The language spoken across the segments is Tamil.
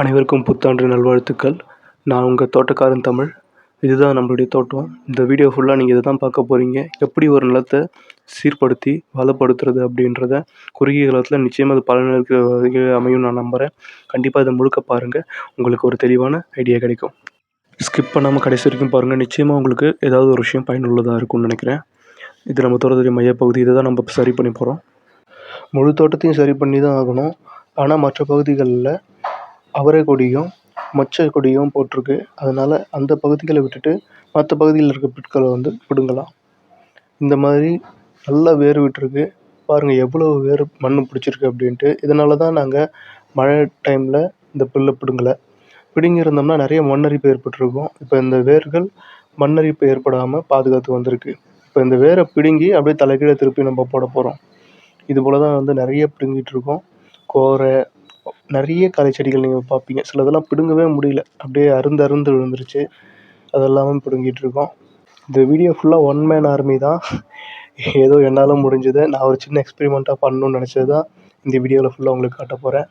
அனைவருக்கும் புத்தாண்டு நல்வாழ்த்துக்கள். நான் உங்கள் தோட்டக்காரன் தமிழ். இதுதான் நம்மளுடைய தோட்டம். இந்த வீடியோ ஃபுல்லாக நீங்கள் இதை தான் பார்க்க போகிறீங்க எப்படி ஒரு நிலத்தை சீர்படுத்தி வளப்படுத்துறது அப்படின்றத குறுகிய காலத்தில் நிச்சயமாக அது பலனளிக்கிற வகையில் அமையும் நான் நம்புகிறேன் கண்டிப்பாக இதை முழுக்க பாருங்கள் உங்களுக்கு ஒரு தெளிவான ஐடியா கிடைக்கும். ஸ்கிப் பண்ணாமல் கடைசி வரைக்கும் பாருங்கள் நிச்சயமாக உங்களுக்கு ஏதாவது ஒரு விஷயம் பயனுள்ளதாக இருக்கும்னு நினைக்கிறேன். இது நம்ம தோட்டத்துடைய மையப்பகுதி இதை தான் நம்ம சரி பண்ணி போகிறோம் முழு தோட்டத்தையும் சரி பண்ணி தான் ஆகணும். ஆனால் மற்ற பகுதிகளில் அவரை கொடியும் மொச்சை கொடியும் போட்டிருக்கு. அதனால் அந்த பகுதிகளை விட்டுட்டு மற்ற பகுதியில் இருக்க புற்களை வந்து பிடுங்கலாம் இந்த மாதிரி நல்லா வேர் விட்டுருக்கு. பாருங்கள் எவ்வளோ வேர் மண் பிடிச்சிருக்கு அப்படின்ட்டு. இதனால தான் நாங்கள் மழை டைமில் இந்த புல்லை பிடுங்கலை. பிடுங்கியிருந்தோம்னா நிறைய மண்ணரிப்பு ஏற்பட்டிருக்கும். இப்போ இந்த வேர்கள் மண்ணரிப்பு ஏற்படாமல் பாதுகாத்து வந்திருக்கு. இப்போ இந்த வேரை பிடுங்கி அப்படியே தலைகீழே திருப்பி நம்ம போட போகிறோம் இது போல் தான் வந்து நிறைய பிடுங்கிட்டு இருக்கோம். கோரை நிறைய களை செடிகள் நீங்கள் பார்ப்பீங்க. சிலதெல்லாம் பிடுங்கவே முடியல. அப்படியே அருந்து அருந்து விழுந்துருச்சு. அதெல்லாமே பிடுங்கிட்டு இருக்கோம். இந்த வீடியோ ஃபுல்லாக ஒன் மேன் ஆர்மி தான். ஏதோ என்னால் முடிஞ்சதை. நான் ஒரு சின்ன எக்ஸ்பெரிமெண்ட்டாக பண்ணணும்னு நினச்சது தான் இந்த வீடியோவில் ஃபுல்லாக உங்களுக்கு காட்ட போகிறேன்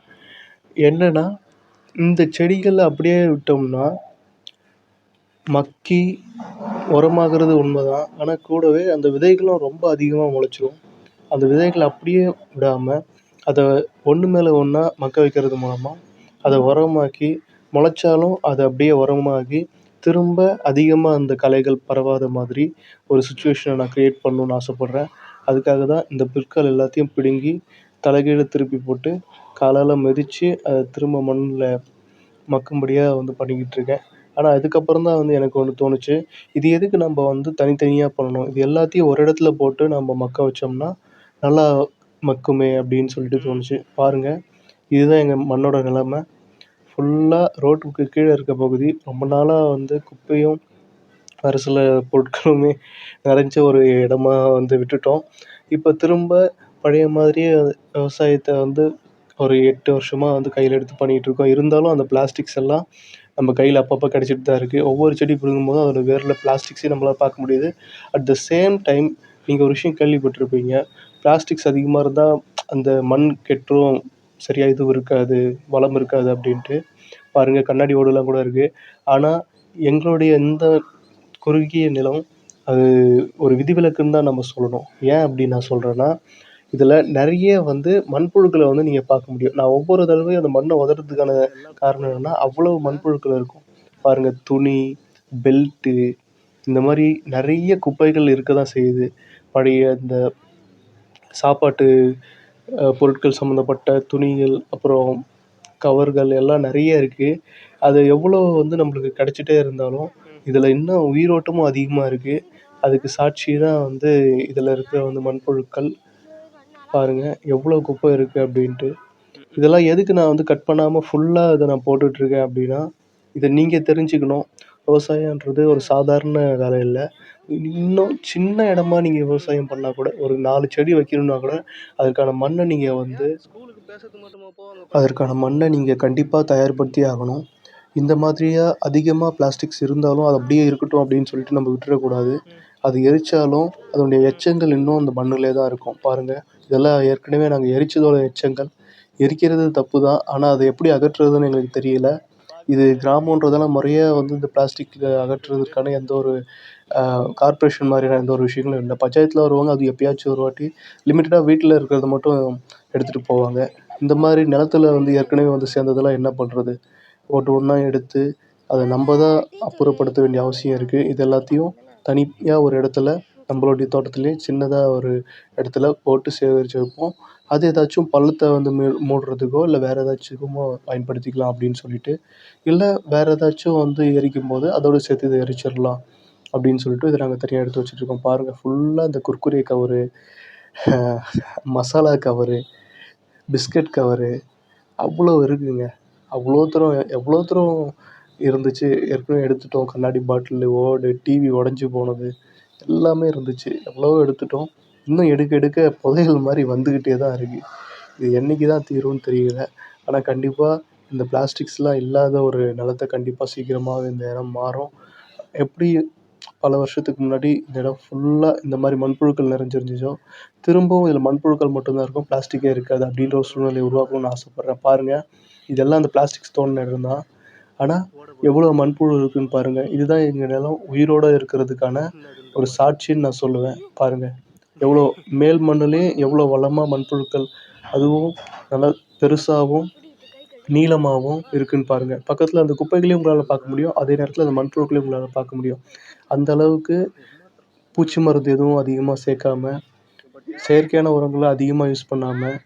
என்னென்னா இந்த செடிகளை அப்படியே விட்டோம்னா மக்கி உரமாகிறது உண்மை தான் ஆனால் கூடவே அந்த விதைகளும் ரொம்ப அதிகமாக முளைச்சிரும். அந்த விதைகளை அப்படியே விடாமல் அதை ஒன்று மேலே ஒன்றா மக்க வைக்கிறது மூலமாக அதை உரமாக்கி முளைச்சாலும் அதை அப்படியே உரமாகி திரும்ப அதிகமாக அந்த களைகள் பரவாத மாதிரி ஒரு சுச்சுவேஷனை நான் க்ரியேட் பண்ணணும்னு ஆசைப்பட்றேன். அதுக்காக தான் இந்த புற்கள் எல்லாத்தையும் பிடுங்கி தலைகீழ திருப்பி போட்டு காலால் மிதித்து அதை திரும்ப மண்ணில் மக்கும்படியாக வந்து பண்ணிக்கிட்டு இருக்கேன். ஆனால் அதுக்கப்புறம் தான் வந்து எனக்கு ஒன்று தோணுச்சு. இது எதுக்கு நம்ம வந்து தனித்தனியாக பண்ணணும்? இது எல்லாத்தையும் ஒரு இடத்துல போட்டு நம்ம மக்க வச்சோம்னா நல்லா மக்குமே அப்படின்னு சொல்லிட்டு தோணுச்சு. பாருங்கள் இதுதான் எங்கள் மண்ணோட நிலமை. ஃபுல்லாக ரோட்டுக்கு கீழே இருக்க பகுதி ரொம்ப நாளாக வந்து குப்பையும் வேறு சில பொருட்களுமே நிறைஞ்ச ஒரு இடமா வந்து விட்டுட்டோம். இப்போ திரும்ப பழைய மாதிரியே விவசாயத்தை வந்து ஒரு எட்டு வருஷமாக வந்து கையில் எடுத்து பண்ணிகிட்டு இருக்கோம். இருந்தாலும் அந்த பிளாஸ்டிக்ஸ் எல்லாம் நம்ம கையில் அப்பப்போ கிடச்சிட்டு தான் இருக்குது ஒவ்வொரு செடி பிடுங்கும் போதும் அதோட வேரில் பிளாஸ்டிக்ஸையும் நம்மளால் பார்க்க முடியுது. அட் த சேம் டைம் நீங்கள் ஒரு விஷயம் கேள்விப்பட்டிருப்பீங்க. பிளாஸ்டிக்ஸ் அதிகமாக இருந்தால் அந்த மண் கெட்டுரும் சரியாக இதுவும் இருக்காது வளம் இருக்காது அப்படின்ட்டு பாருங்கள் கண்ணாடி ஓடுலாம் கூட இருக்குது ஆனால் எங்களுடைய இந்த குறுகிய நிலம் அது ஒரு விதிவிலக்குன்னு தான் நம்ம சொல்லணும். ஏன் அப்படி நான் சொல்கிறேன்னா இதில் நிறைய வந்து மண்புழுக்களை வந்து நீங்கள் பார்க்க முடியும். நான் ஒவ்வொரு தடவையும் அந்த மண்ணை உதறதுக்கான காரணம் என்னென்னா அவ்வளோ மண்புழுக்கள் இருக்கும். பாருங்கள் துணி பெல்ட்டு இந்த மாதிரி நிறைய குப்பைகள் இருக்க தான் செய்யுது. பழைய இந்த சாப்பாட்டு பொருட்கள் சம்மந்தப்பட்ட துணிகள் அப்புறம் கவர்கள் எல்லாம் நிறைய இருக்குது அது எவ்வளோ வந்து நம்மளுக்கு கிடச்சிட்டே இருந்தாலும் இதில் இன்னும் உயிரோட்டமும் அதிகமாக இருக்குது அதுக்கு சாட்சி தான் வந்து இதில் இருக்கிற வந்து மண்புழுக்கள். பாருங்கள் எவ்வளோ குப்பை இருக்குது அப்படின்ட்டு. இதெல்லாம் எதுக்கு நான் வந்து கட் பண்ணாமல் ஃபுல்லாக இதை நான் போட்டுட்ருக்கேன் அப்படின்னா இதை நீங்கள் தெரிஞ்சுக்கணும். விவசாயன்றது ஒரு சாதாரண வேலை இல்லை. இன்னும் சின்ன இடமா நீங்கள் விவசாயம் பண்ணால் கூட ஒரு நாலு செடி வைக்கணும்னா கூட அதற்கான மண்ணை நீங்கள் வந்து அதற்கான மண்ணை நீங்கள் கண்டிப்பாக தயார்படுத்தி ஆகணும். இந்த மாதிரியாக அதிகமாக பிளாஸ்டிக்ஸ் இருந்தாலும் அது அப்படியே இருக்கட்டும் அப்படின்னு சொல்லிட்டு நம்ம விட்டுறக்கூடாது. அது எரித்தாலும் அதனுடைய எச்சங்கள் இன்னும் அந்த மண்ணிலே தான் இருக்கும். பாருங்கள் இதெல்லாம் ஏற்கனவே நாங்கள் எரித்ததோட எச்சங்கள். எரிக்கிறது தப்பு தான் ஆனால் அதை எப்படி அகற்றுறதுன்னு எங்களுக்கு தெரியல. இது கிராமன்றதால முறையாக வந்து இந்த பிளாஸ்டிக் அகற்றுறதுக்கான எந்த ஒரு கார்ப்ரேஷன் மாதிரியான எந்த ஒரு விஷயங்களும் இல்லை. பஞ்சாயத்தில் வருவாங்க அது எப்பயாச்சும் ஒரு வாட்டி. லிமிட்டடாக வீட்டில் இருக்கிறத மட்டும் எடுத்துகிட்டு போவாங்க. இந்த மாதிரி நிலத்துல வந்து ஏற்கனவே வந்து சேர்ந்ததெல்லாம் என்ன பண்ணுறது ஒன்று ஒன்றா எடுத்து அதை நம்ம தான் அப்புறப்படுத்த வேண்டிய அவசியம் இருக்குது இது எல்லாத்தையும் தனியாக ஒரு இடத்துல நம்மளுடைய தோட்டத்துலேயே சின்னதாக ஒரு இடத்துல போட்டு சேகரித்து வைப்போம். அது ஏதாச்சும் பள்ளத்தை வந்து மூ மூடுறதுக்கோ இல்லை வேறு ஏதாச்சுக்குமோ பயன்படுத்திக்கலாம் அப்படின்னு சொல்லிட்டு இல்லை வேறு ஏதாச்சும் வந்து எரிக்கும் போது அதோடு சேர்த்து இதை எரிச்சிடலாம். அப்படின்னு சொல்லிட்டு இதை நாங்கள் தனியாக எடுத்து வச்சுட்ருக்கோம் பாருங்கள் ஃபுல்லாக இந்த Kurkure cover masala cover biscuit cover அவ்வளோ இருக்குதுங்க அவ்வளோ தூரம் எவ்வளோ தூரம் இருந்துச்சு? ஏற்கனவே எடுத்துட்டோம். கண்ணாடி பாட்டிலு ஓடு டிவி உடஞ்சி போனது எல்லாமே இருந்துச்சு. எவ்வளவோ எடுத்துட்டோம்? இன்னும் எடுக்க எடுக்க புதையல் மாதிரி வந்துக்கிட்டே தான் இருக்குது இது என்றைக்கு தான் தீரும்னு தெரியல. ஆனால் கண்டிப்பாக இந்த பிளாஸ்டிக்ஸ்லாம் இல்லாத ஒரு நிலத்த கண்டிப்பாக சீக்கிரமாகவே இந்த இடம் மாறும். எப்படி பல வருஷத்துக்கு முன்னாடி இந்த இடம் ஃபுல்லாக இந்த மாதிரி மண்புழுக்கள் நிறைஞ்சிருந்துச்சோ திரும்பவும் இதில் மண்புழுக்கள் மட்டும்தான் இருக்கும் பிளாஸ்டிக்கே இருக்காது அப்படின்ற ஒரு சூழ்நிலையை உருவாக்கணும்னு ஆசைப்பட்றேன். பாருங்கள் இதெல்லாம் அந்த பிளாஸ்டிக்ஸ் தோண்டின இடம் தான் ஆனால் எவ்வளோ மண்புழு இருக்குதுன்னு பாருங்கள் இதுதான் எங்கள் நிலம் உயிரோட இருக்கிறதுக்கான ஒரு சாட்சின்னு நான் சொல்லுவேன். பாருங்கள் எவ்வளோ மேல் மண்ணுலேயும் எவ்வளோ வளமாக மண்புழுக்கள் அதுவும் நல்லா பெருசாகவும் நீளமாகவும் இருக்குன்னு பாருங்கள் பக்கத்தில் அந்த குப்பைகளையும் உங்களால் பார்க்க முடியும் அதே நேரத்தில் அந்த மண்புழுக்களையும் உங்களால் பார்க்க முடியும். அந்த அளவுக்கு பூச்சி மருந்து எதுவும் அதிகமாக சேர்க்காம செயற்கையான உரங்களை அதிகமாக யூஸ் பண்ணாமல்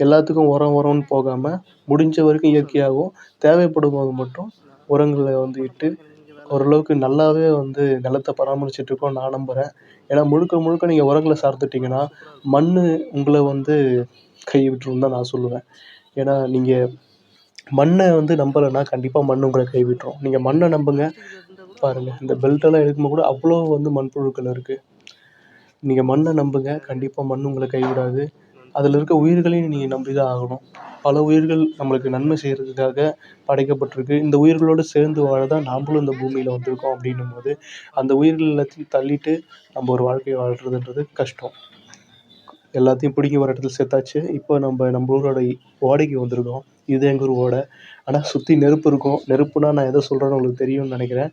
எல்லாத்துக்கும் உரம் உரம்னு போகாமல் முடிஞ்ச வரைக்கும் இயற்கையாகவும் தேவைப்படும் போது மட்டும் உரங்களை வந்து இட்டு ஓரளவுக்கு நல்லாவே வந்து நிலத்தை பராமரிச்சுட்டு இருக்கோம் நான் நம்புகிறேன் ஏன்னா முழுக்க முழுக்க நீங்கள் உரங்களை சார்ந்துட்டிங்கன்னா மண் உங்களை வந்து கை விட்டுரும் தான் நான் சொல்லுவேன். ஏன்னா நீங்கள் மண்ணை வந்து நம்பலைன்னா கண்டிப்பாக மண் உங்களை கை விட்டுரும் நீங்கள் மண்ணை நம்புங்க. பாருங்கள் இந்த பெல்ட்டெல்லாம் எடுக்கும்போது கூட அவ்வளோ வந்து மண்புழுக்கள் இருக்குது நீங்கள் மண்ணை நம்புங்க. கண்டிப்பாக மண் உங்களை கைவிடாது. அதில் இருக்க உயிர்களையும் நீங்கள் நம்பி தான் ஆகணும். பல உயிர்கள் நம்மளுக்கு நன்மை செய்கிறதுக்காக படைக்கப்பட்டிருக்கு. இந்த உயிர்களோடு சேர்ந்து வாழ தான் நாம்பளும் இந்த பூமியில் வந்திருக்கோம் அப்படின்னும் போது அந்த உயிர்கள் எல்லாத்தையும் தள்ளிட்டு நம்ம ஒரு வாழ்க்கையை வாழ்கிறதுன்றது கஷ்டம். எல்லாத்தையும் பிடுங்கி ஒரு இடத்துல சேர்த்தாச்சு. இப்போ நம்ம நம்ம ஊரோட ஓடைக்கு வந்திருக்கோம். இது எங்கள் ஊர் ஓடை. ஆனால் சுற்றி நெருப்பு இருக்கும். நெருப்புனா நான் எதை சொல்கிறேன்னு உங்களுக்கு தெரியும்னு நினைக்கிறேன்.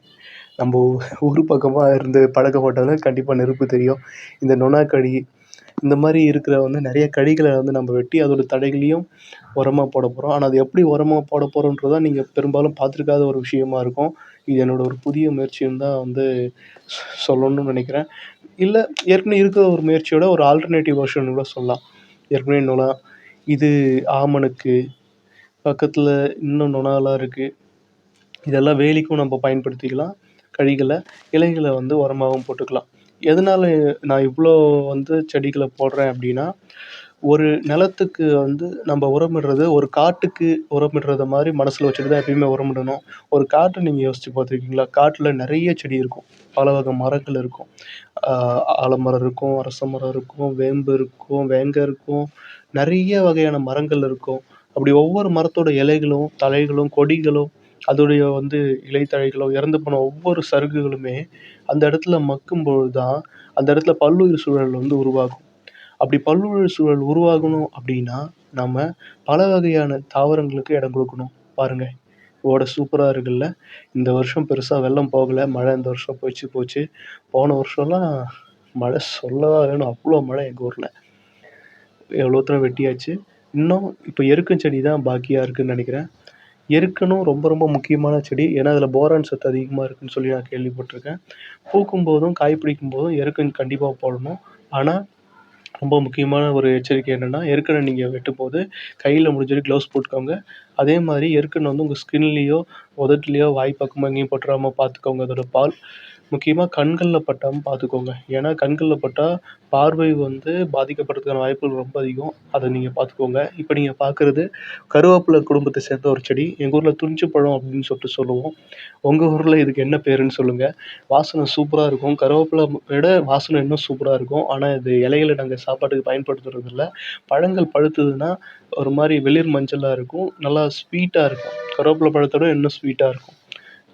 நம்ம ஊர் பக்கமாக இருந்து பழக்கப்பட்டவங்க கண்டிப்பாக நெருப்பு தெரியும். இந்த நொணாக்கழி இந்த மாதிரி இருக்கிற வந்து நிறைய கழிகளை வந்து நம்ம வெட்டி அதோட தடைகளையும் உரமாக போட போகிறோம் ஆனால் அது எப்படி உரமாக போட போகிறோன்றதான் நீங்கள் பெரும்பாலும் பார்த்துருக்காத ஒரு விஷயமா இருக்கும். இது என்னோடய ஒரு புதிய முயற்சின்னு தான் வந்து சொல்லணும்னு நினைக்கிறேன். இல்லை ஏற்கனவே இருக்கிற ஒரு முயற்சியோட ஒரு ஆல்டர்னேட்டிவ் வெர்ஷன் கூட சொல்லலாம். ஏற்கனவே நொணா இது ஆமணக்கு பக்கத்தில் இன்னும் நொணாலாம் இருக்குது இதெல்லாம் வேலிக்கும் நம்ம பயன்படுத்திக்கலாம். கழிகளை இலைகளை வந்து உரமாகவும் போட்டுக்கலாம். எதனால் நான் இவ்வளோ வந்து செடிகளை போடுறேன் அப்படின்னா ஒரு நிலத்துக்கு வந்து நம்ம உரமிடுறது ஒரு காட்டுக்கு உரமிடுறத மாதிரி மனசில் வச்சுட்டு தான் எப்பயுமே உரமிடணும். ஒரு காட்டை நீங்கள் யோசித்து பார்த்துருக்கீங்களா? காட்டில் நிறைய செடி இருக்கும். பல வகை மரங்கள் இருக்கும். ஆலமரம் இருக்கும் அரச மரம் இருக்கும் வேம்பு இருக்கும் வேங்கை இருக்கும். நிறைய வகையான மரங்கள் இருக்கும். அப்படி ஒவ்வொரு மரத்தோட இலைகளும் தழைகளும் கொடிகளும் அதோடைய வந்து இலைத்தழைகளோ இறந்து போன ஒவ்வொரு சருகுகளுமே அந்த இடத்துல மக்கும்பொழுது தான் அந்த இடத்துல பல்லுயிர் சூழல் வந்து உருவாகும். அப்படி பல்லுயிர் சூழல் உருவாகணும் அப்படின்னா நம்ம பல வகையான தாவரங்களுக்கு இடம் கொடுக்கணும். பாருங்கள் ஓடை சூப்பராக இருக்குல்ல? இந்த வருஷம் பெருசாக வெள்ளம் போகலை மழை இந்த வருஷம் போச்சு போச்சு. போன வருஷம்லாம் மழை சொல்லவா வேணும்? அவ்வளோ மழை எங்கள் ஊரில். எவ்வளோ தூரம் வெட்டியாச்சு. இன்னும் இப்போ எருக்கம் செடி தான் பாக்கியாக இருக்குதுன்னு நினைக்கிறேன். எருக்கனும் ரொம்ப ரொம்ப முக்கியமான செடி. ஏன்னா அதில் போரான் சத்து அதிகமாக இருக்குதுன்னு சொல்லி நான் கேள்விப்பட்டிருக்கேன். பூக்கும் போதும் காய் பிடிக்கும் போதும் எருக்கன் கண்டிப்பாக போடணும். ஆனால் ரொம்ப முக்கியமான ஒரு எச்சரிக்கை என்னென்னா எருக்கனை நீங்கள் வெட்டும்போது கையில் முடிஞ்ச வரைக்கும் க்ளவுஸ் போட்டுக்கோங்க. அதே மாதிரி எருக்கன் வந்து உங்கள் ஸ்கின்லேயோ உதட்டுலையோ வாய் பக்கமாக எங்கேயும் பட்டுறாம பார்த்துக்கோங்க அதோட பால் முக்கியமாக கண்களில் பட்டாமல் பார்த்துக்கோங்க ஏன்னா கண்களில் பட்டால் பார்வை வந்து பாதிக்கப்படுறதுக்கான வாய்ப்புகள் ரொம்ப அதிகம். அதை நீங்கள் பார்த்துக்கோங்க இப்போ நீங்கள் பார்க்குறது கருவேப்பிலை குடும்பத்தை சேர்ந்த ஒரு செடி. எங்கள் ஊரில் துணிச்சி பழம் அப்படின்னு சொல்லிட்டு சொல்லுவோம். உங்கள் ஊரில் இதுக்கு என்ன பேருன்னு சொல்லுங்கள் வாசனை சூப்பராக இருக்கும். கருவேப்பிலை விட வாசனை இன்னும் சூப்பராக இருக்கும். ஆனால் இது இலைகளை நாங்கள் சாப்பாட்டுக்கு பயன்படுத்துறதில்ல. பழங்கள் பழுத்ததுன்னா ஒரு மாதிரி வெளிர் மஞ்சளாக இருக்கும். நல்லா ஸ்வீட்டாக இருக்கும். கருவேப்பிலை பழத்தோட இன்னும் ஸ்வீட்டாக இருக்கும்.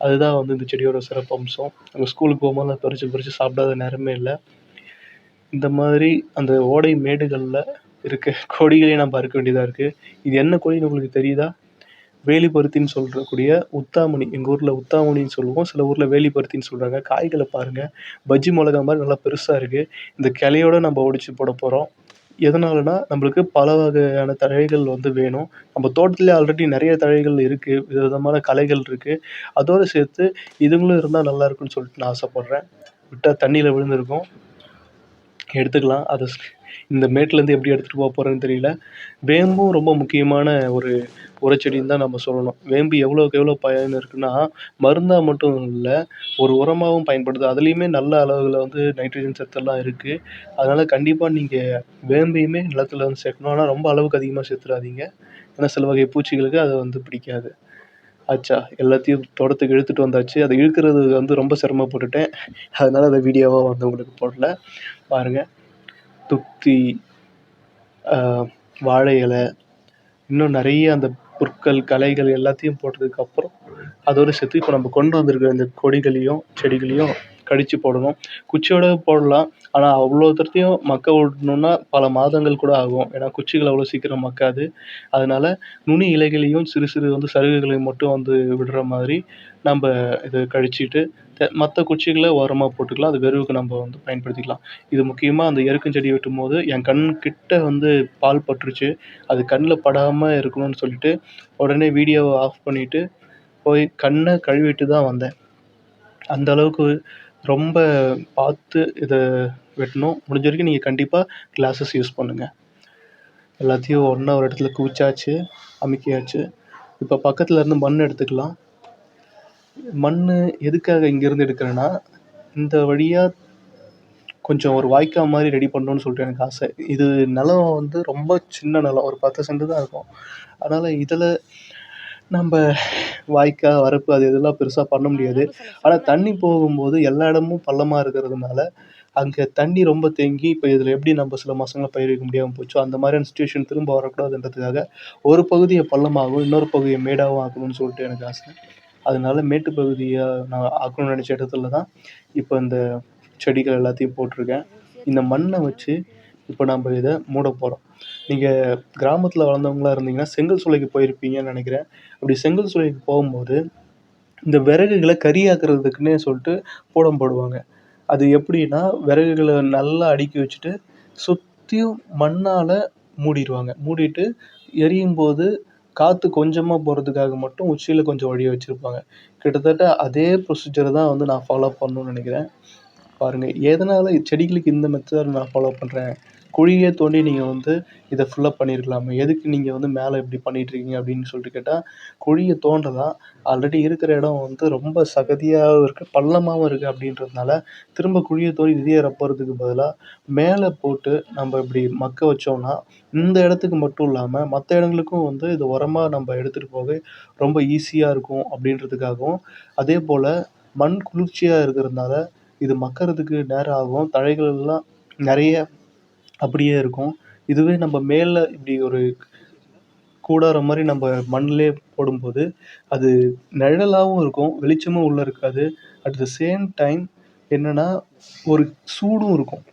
அதுதான் வந்து இந்த செடியோட சிறப்பம்சம் நம்ம ஸ்கூலுக்கு போகும்போது நான் பறித்து பறித்து சாப்பிடாத நேரமே இல்லை. இந்த மாதிரி அந்த ஓடை மேடுகளில் இருக்க கொடிகளையும் நம்ம அறுக்க வேண்டியதாக இருக்குது இது என்ன கொடின்னு உங்களுக்கு தெரியுதா? வேலிப்பருத்தின்னு சொல்கிறக்கூடிய உத்தாமணி எங்கள் ஊரில் உத்தாமணின்னு சொல்லுவோம். சில ஊரில் வேலிப்பருத்தின்னு சொல்கிறாங்க காய்களை பாருங்கள் பஜ்ஜி மிளகா மாதிரி நல்லா பெருசாக இருக்குது இந்த கிளையோட நம்ம ஒடிச்சு போட போகிறோம் எதனாலனா நம்மளுக்கு பல வகையான தழைகள் வந்து வேணும். நம்ம தோட்டத்திலே ஆல்ரெடி நிறைய தழைகள் இருக்குது வித விதமான களைகள் இருக்குது அதோடு சேர்த்து இதுங்களும் இருந்தால் நல்லா இருக்கும்னு சொல்லிட்டு நான் ஆசைப்பட்றேன். விட்டால் தண்ணியில் விழுந்திருக்கும். எடுத்துக்கலாம். அதை இந்த மேட்லேருந்து எப்படி எடுத்துகிட்டு போக போகிறேன்னு தெரியல. வேம்பும் ரொம்ப முக்கியமான ஒரு உரச்செடின்னு தான் நம்ம சொல்லணும். வேம்பு எவ்வளோக்கு எவ்வளோ பயன் இருக்குன்னா மருந்தாக மட்டும் இல்லை ஒரு உரமாகவும் பயன்படுது. அதுலேயுமே நல்ல அளவில் வந்து நைட்ரஜன் சத்தெல்லாம் இருக்குது அதனால் கண்டிப்பாக நீங்கள் வேம்பையுமே நிலத்துல வந்து சேர்க்கணும். ஆனால் ரொம்ப அளவுக்கு அதிகமாக சேர்த்துடாதீங்க ஏன்னா சில வகை பூச்சிகளுக்கு அது வந்து பிடிக்காது. ஆச்சா எல்லாத்தையும் தோட்டத்துக்கு இழுத்துட்டு வந்தாச்சு. அதை இழுக்கிறது வந்து ரொம்ப சிரமப்பட்டுட்டேன். அதனால் அதை வீடியோவாக வந்து உங்களுக்கு போடல. பாருங்கள் துத்தி வாழை இலை இன்னும் நிறைய அந்த புற்கள் களைகள் எல்லாத்தையும் போட்டதுக்கப்புறம் அதோடு சேர்த்து இப்போ நம்ம கொண்டு வந்திருக்கிற இந்த கொடிகளையும் செடிகளையும் கடித்து போடணும். குச்சியோட போடலாம். ஆனால் அவ்வளோ தூரத்தையும் மக்க விடணுன்னா பல மாதங்கள் கூட ஆகும். ஏன்னா குச்சிகள் அவ்வளோ சீக்கிரம் மக்காது. அதனால் நுனி இலைகளையும் சிறு சிறு வந்து சருகுகளையும் மட்டும் வந்து விடுற மாதிரி நம்ம இதை கழிச்சிட்டு மற்ற குச்சிகளை ஓரமாக போட்டுக்கலாம். அது வெறுவுக்கு நம்ம வந்து பயன்படுத்திக்கலாம். இது முக்கியமாக அந்த எருக்கஞ்செடி வெட்டும்போது என் கண் கிட்ட வந்து பால் பட்டுருச்சு. அது கண்ணில் படாமல் இருக்கணும்னு சொல்லிட்டு உடனே வீடியோவை ஆஃப் பண்ணிவிட்டு போய் கண்ணை கழுவிட்டு தான் வந்தேன். அந்த அளவுக்கு ரொம்ப பார்த்து இதை வெட்டணும். முடிஞ்ச வரைக்கும் நீங்கள் கண்டிப்பாக கிளாஸஸ் யூஸ் பண்ணுங்கள் எல்லாத்தையும் ஒன்றா ஒரு இடத்துல குவிச்சாச்சு அமுக்கியாச்சு. இப்போ பக்கத்தில் இருந்து மண் எடுத்துக்கலாம். மண் எதுக்காக இங்கேருந்து எடுக்கிறேன்னா இந்த வழியாக கொஞ்சம் ஒரு வாய்க்கால் மாதிரி ரெடி பண்ணணும்னு சொல்லிட்டு எனக்கு ஆசை. இது நிலம் வந்து ரொம்ப சின்ன நிலம் ஒரு பத்து சென்ட்டு தான் இருக்கும். அதனால் இதில் நம்ம வாய்க்கால் வரப்பு அது இதெல்லாம் பெருசாக பண்ண முடியாது. ஆனால் தண்ணி போகும்போது எல்லா இடமும் பள்ளமாக இருக்கிறதுனால அங்கே தண்ணி ரொம்ப தேங்கி இப்போ இதில் எப்படி நம்ம சில மாதங்களா பயிர் வைக்க முடியாமல் போச்சோ அந்த மாதிரியான சுச்சுவேஷன் திரும்ப வரக்கூடாதுன்றதுக்காக ஒரு பகுதியை பள்ளமாகவும் இன்னொரு பகுதியை மேடாகவும் ஆக்கணும்னு சொல்லிட்டு எனக்கு ஆசை. அதனால மேட்டு பகுதியாக நான் ஆக்கணும்னு நினச்ச இடத்துல தான் இப்போ இந்த செடிகள் எல்லாத்தையும் போட்டிருக்கேன். இந்த மண்ணை வச்சு இப்போ நம்ம இதை மூட போகிறோம் நீங்கள் கிராமத்தில் வளர்ந்தவங்களா இருந்தீங்கன்னா செங்கல் சூளைக்கு போயிருப்பீங்கன்னு நினைக்கிறேன். அப்படி செங்கல் சூளைக்கு போகும்போது இந்த விறகுகளை கரியாக்குறதுக்குன்னே சொல்லிட்டு போடம் போடுவாங்க. அது எப்படின்னா விறகுகளை நல்லா அடுக்கி வச்சுட்டு சுற்றியும் மண்ணால் மூடிடுவாங்க. மூடிட்டு எரியும் போது காற்று கொஞ்சமாக போகிறதுக்காக மட்டும் உச்சியில் கொஞ்சம் வழி வச்சுருப்பாங்க. கிட்டத்தட்ட அதே ப்ரொசீஜர் தான் வந்து நான் ஃபாலோ பண்ணணும்னு நினைக்கிறேன். பாருங்கள் எதனால் செடிகளுக்கு இந்த மெத்தட் நான் ஃபாலோ பண்ணுறேன் குழியே தோண்டி நீங்கள் வந்து இதை ஃபுல்லப் பண்ணியிருக்கலாமே எதுக்கு நீங்கள் வந்து மேலே இப்படி பண்ணிகிட்ருக்கீங்க அப்படின்னு சொல்லிட்டு கேட்டால் குழியை தோண்டலாம் ஆல்ரெடி இருக்கிற இடம் வந்து ரொம்ப சகதியாகவும் இருக்குது பள்ளமாகவும் இருக்குது அப்படின்றதுனால திரும்ப குழியை தோண்டி இதே ரப்பறதுக்கு பதிலாக மேலே போட்டு நம்ம இப்படி மக்க வச்சோம்னா இந்த இடத்துக்கு மட்டும் இல்லாமல் மற்ற இடங்களுக்கும் வந்து இது உரமாக நம்ம எடுத்துகிட்டு போக ரொம்ப ஈஸியாக இருக்கும் அப்படின்றதுக்காகவும். அதே போல் மண் குளிர்ச்சியாக இருக்கிறதுனால இது மக்கிறதுக்கு நேரம் ஆகும். தழைகள்லாம் நிறைய அப்படியே இருக்கும். இதுவே நம்ம மேலே இப்படி ஒரு கூடாரம் மாதிரி நம்ம மண்ணிலே போடும்போது அது நிழலாவும் இருக்கும் வெளிச்சமும் உள்ளே இருக்காது. அட் த சேம் டைம் என்னென்னா ஒரு சூடும் இருக்கும்.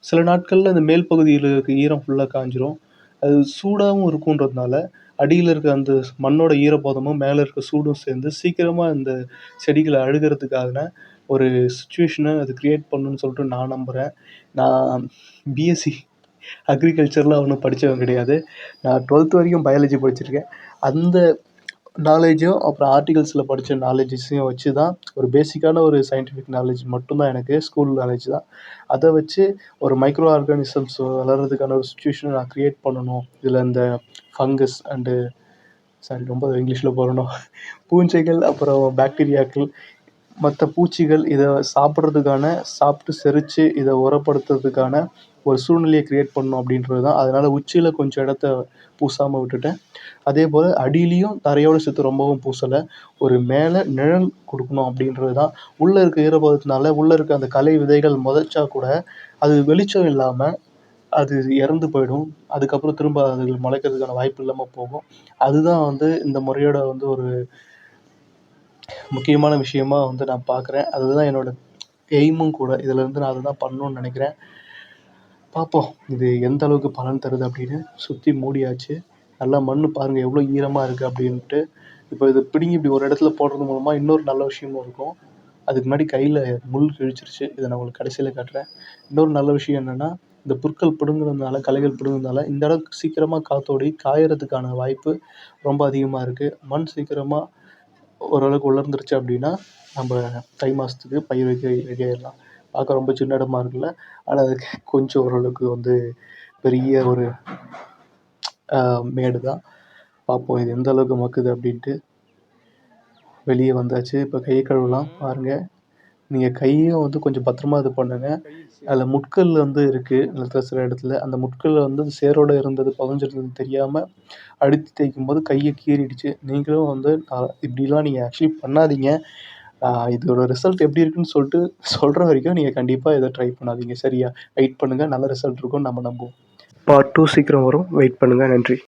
சில நாட்களில் அந்த மேல் பகுதியில் இருக்க ஈரம் ஃபுல்லாக காஞ்சிரும். அது சூடாகவும் இருக்குன்றதுனால அடியில் இருக்க அந்த மண்ணோட ஈரப்பதமும் மேலே இருக்க சூடும் சேர்ந்து சீக்கிரமாக இந்த செடிகளை அழுகிறதுக்கான ஒரு சுச்சுவேஷனை அது க்ரியேட் பண்ணுன்னு சொல்லிட்டு நான் நம்புகிறேன் நான் பிஎஸ்சி அக்ரிகல்ச்சரில் ஒன்றும் படித்தவன் கிடையாது. நான் டுவெல்த் வரைக்கும் பயாலஜி படிச்சிருக்கேன். அந்த நாலேஜும் அப்புறம் ஆர்டிகல்ஸில் படித்த நாலேஜஸையும் வச்சு தான் ஒரு பேசிக்கான ஒரு சயின்டிஃபிக் நாலேஜ் மட்டும்தான் எனக்கு ஸ்கூல் நாலேஜ் தான். அதை வச்சு ஒரு மைக்ரோ ஆர்கானிசம்ஸ் வளர்கிறதுக்கான ஒரு சுச்சுவேஷனை நான் க்ரியேட் பண்ணணும். இதில் இந்த ஃபங்கஸ் அண்டு சாரி ரொம்ப இங்கிலீஷில் போகணும் பூஞ்சைகள் அப்புறம் பாக்டீரியாக்கள் மற்ற பூச்சிகள் இதை சாப்பிட்றதுக்கான சாப்பிட்டு செரித்து இதை உரப்படுத்துறதுக்கான ஒரு சூழ்நிலையை க்ரியேட் பண்ணணும் அப்படின்றது தான். அதனால் உச்சியில் கொஞ்சம் இடத்த பூசாமல் விட்டுட்டேன். அதே போல் அடியிலையும் தரையோடு சேர்த்து ரொம்பவும் பூசலை. ஒரு மேலே நிழல் கொடுக்கணும் அப்படின்றது தான். உள்ளே இருக்க ஈரப்பதத்தினால உள்ளே இருக்க அந்த கலை விதைகள் முதச்சா கூட அது வெளிச்சம் இல்லாமல் அது இறந்து போயிடும். அதுக்கப்புறம் திரும்ப அது முளைக்கிறதுக்கான வாய்ப்பு இல்லாமல் போகும். அதுதான் வந்து இந்த முறையோட வந்து ஒரு முக்கியமான விஷயமா வந்து நான் பார்க்குறேன் அதுதான் என்னோடய எய்மும் கூட. இதிலேருந்து நான் அதை தான் பண்ணணும்னு நினைக்கிறேன். பார்ப்போம் இது எந்த அளவுக்கு பலன் தருது அப்படின்னு சுற்றி மூடியாச்சு. நல்லா மண் பாருங்கள் எவ்வளோ ஈரமாக இருக்குது அப்படின்ட்டு. இப்போ இதை பிடுங்கி இப்படி ஒரு இடத்துல போடுறது மூலமாக இன்னொரு நல்ல விஷயமும் இருக்கும். அதுக்கு முன்னாடி கையில் முள் கிழிச்சிருச்சு. இதை நான் உங்களுக்கு கடைசியில் காட்டுறேன். இன்னொரு நல்ல விஷயம் என்னென்னா இந்த புற்கள் பிடுங்குறதுனால களைகள் பிடுங்குறதுனால இந்த அளவுக்கு சீக்கிரமாக காற்றோடி காயறதுக்கான வாய்ப்பு ரொம்ப அதிகமாக இருக்குது மண் சீக்கிரமாக ஓரளவுக்கு உலர்ந்துருச்சு அப்படின்னா நம்ம தை மாதத்துக்கு பயிர் வைக்க ரெடி ஆயிடலாம் பார்க்க ரொம்ப சின்ன இடமா இருக்குல்ல ஆனால் அது கொஞ்சம் ஓரளவுக்கு வந்து பெரிய ஒரு மேடு தான் பார்ப்போம் இது எந்த அளவுக்கு மக்குது அப்படின்ட்டு. வெளியே வந்தாச்சு இப்போ கை கழுவலாம் பாருங்கள் நீங்கள் கையும் வந்து கொஞ்சம் பத்திரமா இது பண்ணுங்கள் அதில் முட்கள் வந்து இருக்குது நிலத்தில் சில இடத்துல. அந்த முட்கள் வந்து சேரோடு இருந்தது புதஞ்சிருந்தது தெரியாமல் அடித்து தேய்க்கும் போது கையை கீறிடுச்சு. நீங்களும் வந்து இப்படிலாம் நீங்கள் ஆக்சுவலி பண்ணாதீங்க. இதோட ரிசல்ட் எப்படி இருக்குன்னு சொல்லிட்டு சொல்கிற வரைக்கும் நீங்கள் கண்டிப்பாக இதை ட்ரை பண்ணாதீங்க. சரியா? வெயிட் பண்ணுங்கள் நல்ல ரிசல்ட் இருக்கும்னு நம்ம நம்புவோம். பார்ட் டூ சீக்கிரம் வரும். வெயிட் பண்ணுங்கள் நன்றி.